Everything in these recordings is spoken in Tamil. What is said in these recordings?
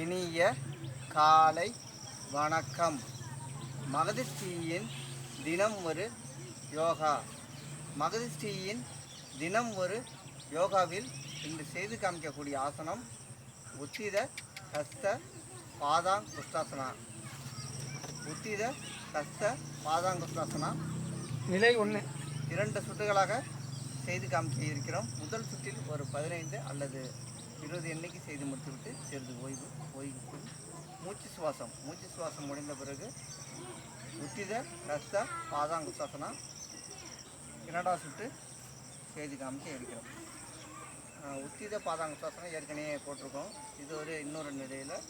இனிய காலை வணக்கம். மகதிஷ்டியின் தினம் ஒரு யோகா. மகதிஷ்டியின் தினம் ஒரு யோகாவில் இன்று செய்து காமிக்கக்கூடிய ஆசனம் உத்தித ஹஸ்த பாதாங் குஷ்டாசனா. உத்தித ஹஸ்த பாதாங் குஷ்டாசனா. நிலை ஒன்று இரண்டு சுற்றுகளாக செய்து காமிக்க இருக்கிறோம். முதல் சுற்றில் ஒரு பதினைந்து அல்லது இருபது எண்ணிக்கை செய்து முடித்துவிட்டு சிறிது ஓய்வு ஓய்வு மூச்சு சுவாசம். மூச்சு சுவாசம் முடிந்த பிறகு உத்தித ரஸ்த பாதாங்குசாசனா இரண்டாவது சுற்று செய்து காமிச்சு இருக்கிறோம். உத்தித பாதாங்க சுவாசனம் ஏற்கனவே போட்டிருக்கோம். இது ஒரு இன்னொரு நிலையில்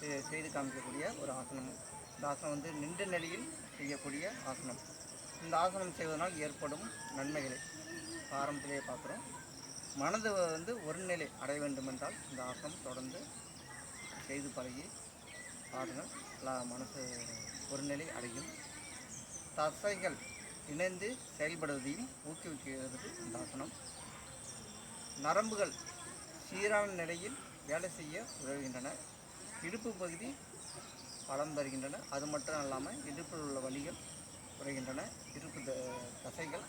செ- செய்து காமிக்கக்கூடிய ஒரு ஆசனம். இந்த ஆசனம் வந்து நின்ற நிலையில் செய்யக்கூடிய ஆசனம். இந்த ஆசனம் செய்வதனால் ஏற்படும் நன்மைகளை ஆரம்பத்திலேயே பார்க்குறோம். மனது வந்து ஒருநிலை அடைய வேண்டுமென்றால் இந்த ஆசனம் தொடர்ந்து செய்து பழகி பாருங்கள் மனசு ஒருநிலை அடையும். தசைகள் இணைந்து செயல்படுவதையும் ஊக்குவிக்கிறது இந்த ஆசனம். நரம்புகள் சீரான நிலையில் வேலை செய்ய உதவுகின்றன. இடுப்பு பகுதி பலம் தருகின்றன அது மட்டும் இல்லாமல் இடுப்பில் உள்ள வலிகள் குறைகின்றன. இடுப்பு த- தசைகள்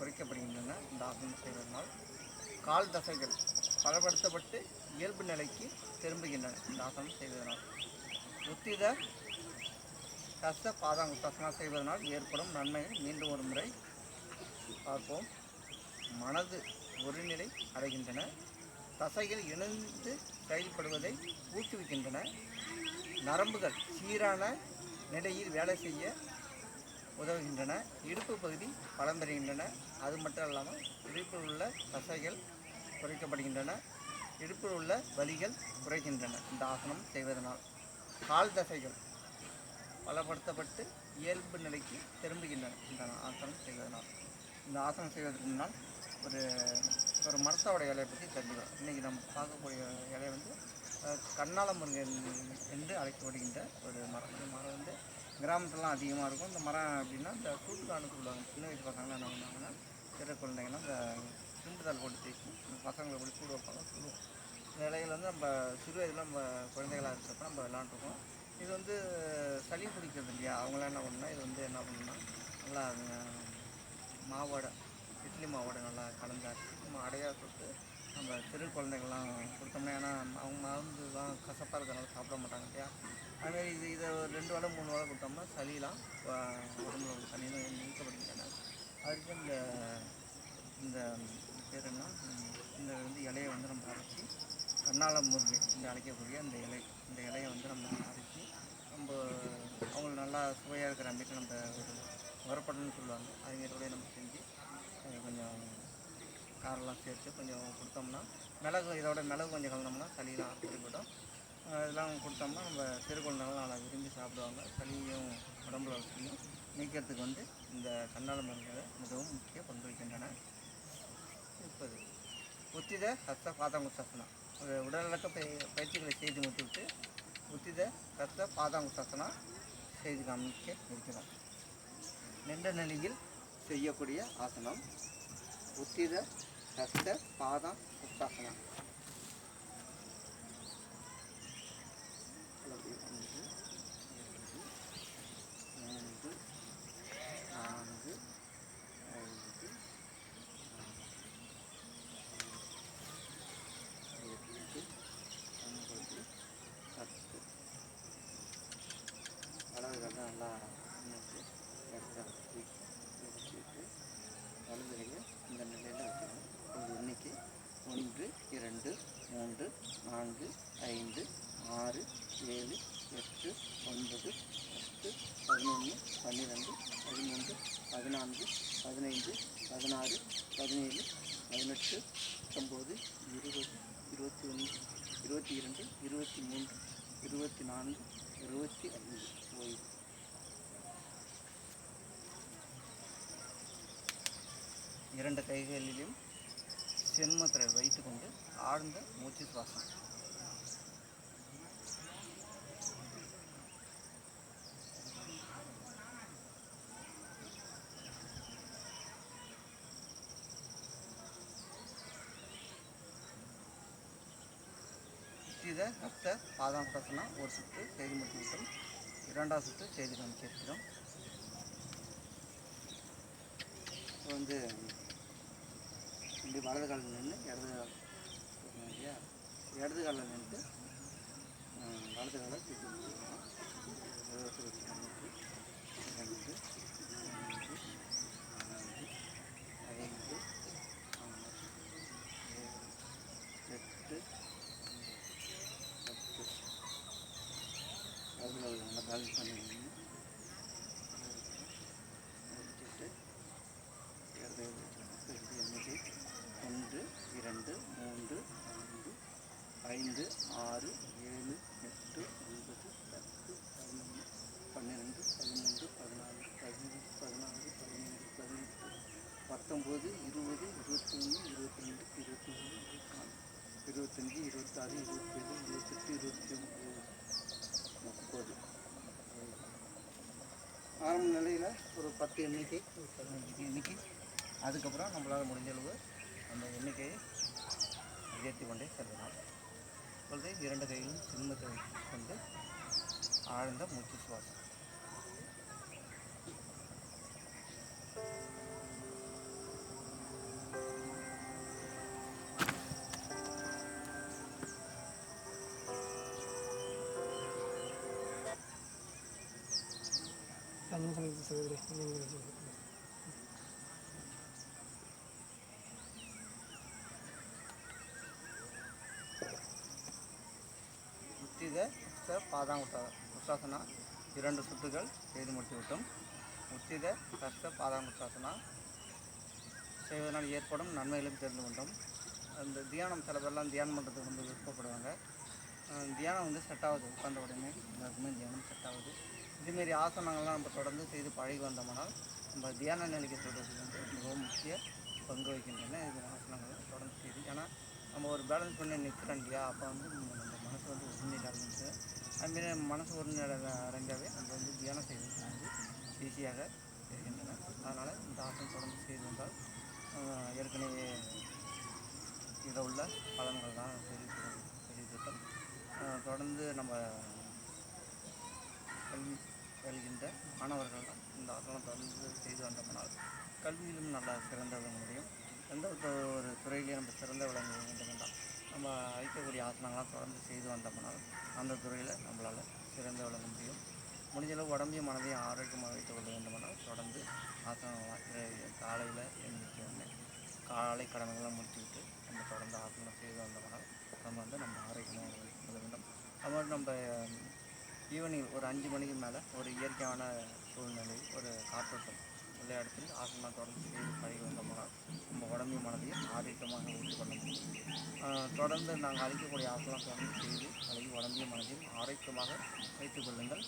குறைக்கப்படுகின்றன. இந்த ஆசனம் செய்வதனால் கால் தசைகள் பலப்படுத்தப்பட்டு இயல்பு நிலைக்கு திரும்புகின்றன. இந்த ஆசனம் செய்வதனால் உத்தித கஷ்ட பாதாங்குத்தாசனம் செய்வதனால் ஏற்படும் நன்மைகள் மீண்டும் ஒரு முறை பார்ப்போம். மனது ஒருநிலை அடைகின்றன. தசைகள் இணைந்து செயல்படுவதை ஊக்குவிக்கின்றன. நரம்புகள் சீரான நிலையில் வேலை செய்ய உதவுகின்றன. இடுப்பு பகுதி பலம் பெறுகின்றன அது மட்டும் இல்லாமல் இடுப்பில் உள்ள தசைகள் குறைக்கப்படுகின்றன. இடுப்பில் உள்ள வலிகள் குறைகின்றன. இந்த ஆசனம் செய்வதனால் கால் தசைகள் பலப்படுத்தப்பட்டு இயல்பு நிலைக்கு திரும்புகின்றன. இந்த ஆசனம் செய்வதனால். இந்த ஆசனம் செய்வதற்கு முன்னால் ஒரு ஒரு மரத்தோட இலையை பற்றி தெரிஞ்சுக்கிறோம் இன்றைக்கி நம்ம பார்க்கக்கூடிய இலை வந்து கண்ணால முருங்கன் என்று அழைக்கப்படுகின்ற ஒரு மரம். இந்த மரம் வந்து கிராமத்துலலாம் அதிகமாக இருக்கும். இந்த மரம் அப்படின்னா இந்த கூட்டுக்கானு சொல்லுவாங்க சின்ன வயசு பசங்களாம் என்ன பண்ணுவாங்கன்னா சிறு குழந்தைங்கலாம் இந்த சுண்டுதால் போட்டு தேய்ச்சி பசங்களை கூட சூடு வைப்பாங்க சொல்லுவோம் இந்த இலைகள் வந்து நம்ம சிறு வயதில் நம்ம குழந்தைகளாக இருக்கிறப்ப நம்ம விளாண்டுருக்கோம். இது வந்து சளி பிடிக்கிறது இல்லையா? அவங்களாம் என்ன பண்ணால் இது வந்து என்ன பண்ணணும்னா நல்லா அஹ், மாவோட இட்லி மாவோட நல்லா கலந்தாச்சு அரைச்சி நம்ம அடையாக சுட்டு நம்ம சிறு குழந்தைங்கள்லாம் கொடுத்தோம்னா ஏன்னா அவங்க மருந்துலாம் கசப்பாக இருக்கிறனால சாப்பிட மாட்டாங்க இல்லையா? அதுமாதிரி இது இதை ஒரு ரெண்டு வாரம் மூணு வாரம் கொடுத்தோம்னா சளிலாம் உடம்புல உள்ள சளியும் நீக்கப்படுகின்றன அதுக்கு இந்த இந்த பேர் என்ன இந்த வந்து இலையை வந்து நம்ம அரைச்சி கண்ணால முருகை இந்த அழைக்கக்கூடிய அந்த இலை இந்த இலையை வந்து நம்ம அரைச்சி நம்ம அவங்களுக்கு நல்லா சுவையாக இருக்கிற மாதிரி நம்ம ஒரு உரப்படன்னு சொல்லுவாங்க. அதுமாரி நம்ம செஞ்சு கொஞ்சம் காரெல்லாம் சேர்த்து கொஞ்சம் கொடுத்தோம்னா மிளகு இதோட மிளகு கொஞ்சம் கலந்தோம்னா சளியெலாம் சரிப்படும் இதெல்லாம் கொடுத்தோம்னா நம்ம சிறு நல்லா விரும்பி சாப்பிடுவாங்க. சளியும் உடம்புல வசதியும் நீக்கிறதுக்கு வந்து இந்த கண்ணால மருந்துகளை மிகவும் முக்கிய பங்கு இருப்பது உத்தித ஹஸ்த பாதாங்குசாசனா ஒரு உடலிழக்க பய பயிற்சிகளை செய்து முடித்துவிட்டு உத்தித ஹஸ்த பாதாங்குசாசனா செய்து காமிக்க இருக்கிறோம் நின்ற நிலையில் செய்யக்கூடிய ஆசனம் உத்தித ஹஸ்த பாதம் உத்தாசனம் ஒன்று, இரண்டு, மூன்று, நான்கு, ஐந்து, ஆறு, எட்டு, ஒன்பது, பத்து. வலதுகளை நல்லா நின்று இடத்த வச்சு வச்சுட்டு வலதுலையை இந்த நிலையில் வைக்கணும் ஒரு எண்ணிக்கை ஒன்று இரண்டு மூன்று நான்கு ஐந்து ஆறு ஏழு எட்டு ஒன்பது பத்து பதினொன்று பன்னிரெண்டு பதிமூன்று பதினான்கு பதினைந்து பதினாறு பதினேழு பதினெட்டு பத்தொம்போது இருபது இருபத்தி ஒன்று இருபத்தி இரண்டு இருபத்தி மூன்று இருபத்தி நான்கு இருபத்தி ஐந்து ஓய்வு இரண்டு கைகளிலும் சென்மத்திரை வைத்துக்கொண்டு ஆழ்ந்த மூச்சு சுவாசம். உத்தித ஹஸ்த பாதாமுட்டாசனா ஒரு சுற்று செய்து முடித்துவிட்டோம் இரண்டாம் சுற்று செய்து காமிச்சிருக்கிறோம் இப்போ வந்து இப்படி வலது காலில் நின்று இடது கால் இல்லையா? இடது காலில் நின்று வலது காலை தூக்கி வச்சுக்கணும் இருபத்தி ஒன்று ரெண்டு மூன்று நான்கு ஐந்து ஆறு ஏழு எட்டு பத்து அதுகள் நல்லா பேலன்ஸ் பண்ணி நின்று வச்சுட்டு இடது இது எண்ணிக்கை ஒன்று இரண்டு மூன்று நான்கு ஐந்து ஆறு ஏழு எட்டு ஒன்பது பத்து பதினொன்று பன்னிரெண்டு பதிமூன்று பதினாலு பதினஞ்சு பதினாறு பதினேழு பதினெட்டு பத்தொம்போது இருபது இருபத்தொன்று இருபத்தி ரெண்டு இருபத்தி மூணு இருபத்தி நாலு இருபத்தஞ்சி இருபத்தாறு இருபத்தேழு இருபத்தெட்டு இருபத்தி ஒம்பது முப்பது. ஆரம்ப நிலையில் ஒரு பத்து எண்ணிக்கை ஒரு பதினஞ்சு எண்ணிக்கை. அதுக்கப்புறம் நம்மளால் முடிஞ்ச அளவு அந்த எண்ணிக்கையை உயர்த்தி கொண்டே செல்லலாம். இப்பொழுது இரண்டு கையிலும் சிம்மத்தை கொண்டு ஆழ்ந்த மூச்சு சுவாசம். சகோதரி அஞ்சு நிமிஷம் உத்தித ஹஸ்த உத்தாசனா இரண்டு சுத்துகள் செய்து முடித்துவிட்டோம். உத்தித கஷ்ட பாதாங்குத்தாசனா செய்வதனால் ஏற்படும் நன்மைகளும் தெரிந்து கொண்டோம். அந்த தியானம் சில பேர்லாம் தியானம் பண்ணுறதுக்கு ரொம்ப விருப்பப்படுவாங்க. தியானம் வந்து செட் ஆகுது உட்கார்ந்த உடனே. எல்லாருக்குமே தியானம் செட் ஆகுது. இதுமாரி ஆசனங்கள்லாம் நம்ம தொடர்ந்து செய்து பழகி வந்தோம்னால் நம்ம தியான நிலைக்கு சொல்கிறது வந்து மிகவும் முக்கிய பங்கு வகிக்கின்றன இது ஆசனங்களை தொடர்ந்து செய்து. ஏன்னா நம்ம ஒரு பேலன்ஸ் பண்ணி நிற்கிறோம் இல்லையா? அப்போ வந்து நம்ம மனசு வந்து ஒருநிலை அடைஞ்சு அதுமாரி நம்ம மனசு ஒருநிலை அடைஞ்சாவே நம்ம வந்து தியானம் செய்வது வந்து ஈஸியாக இருக்கின்றன அதனால் இந்த ஆசனம் தொடர்ந்து செய்து வந்தால் ஏற்கனவே இதில் உள்ள பலன்கள் தான் தெரிவித்து தெரிவித்திருக்கோம் தொடர்ந்து நம்ம கல்வி வருகின்ற மாணவர்கள் இந்த ஆசனம் தொடர்ந்து செய்து வந்தோம்னால் கல்வியிலும் நல்லா சிறந்த விளங்க முடியும். எந்த ஒரு துறையிலையும் நம்ம சிறந்த விளங்க வேண்டும் என்றால் நம்ம அளிக்கக்கூடிய ஆசனங்களாக தொடர்ந்து செய்து வந்தோம்னால் அந்த துறையில் நம்மளால் சிறந்த விளங்க முடியும். முடிஞ்சளவு உடம்பையும் மனதையும் ஆரோக்கியமாக வைத்துக் கொள்ள வேண்டுமானால் தொடர்ந்து ஆசனங்கள்லாம் காலையில் எழுந்திரிச்ச உடனே காலை கடமைகளை முடிச்சுக்கிட்டு நம்ம தொடர்ந்து ஆசனம் செய்து வந்தோம்னால் நம்ம வந்து நம்ம ஆரோக்கியமாக கொள்ள வேண்டும். அது மாதிரி நம்ம ஈவினிங் ஒரு அஞ்சு மணிக்கு மேலே ஒரு இயற்கையான சூழ்நிலை ஒரு காற்றோட்டம் விளையாடத்தில் இடத்தில் ஆசனம் தொடர்ந்து செய்து பழகி வந்தோம்னால் நம்ம உடம்பையும் மனதையும் ஆரோக்கியமாக வைத்துக் பண்ண முடியும் தொடர்ந்து நாங்கள் அளிக்கக்கூடிய ஆசனம் தொடர்ந்து செய்து பழகி உடம்பையும் மனதையும் ஆரோக்கியமாக வைத்துக் கொள்ளுங்கள்.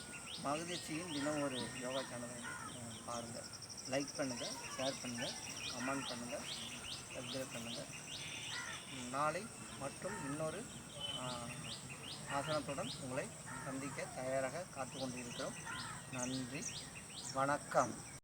மகதீச்சியின் தினம் ஒரு யோகா சேனலை பாருங்கள். லைக் பண்ணுங்கள் ஷேர் பண்ணுங்கள் கமெண்ட் பண்ணுங்கள் சப்ஸ்கிரைப் பண்ணுங்கள். நாளை மற்றும் இன்னொரு ஆசனத்துடன் உங்களை சந்திக்க தயாராக காத்து கொண்டிருக்கிறோம் நன்றி. வணக்கம்.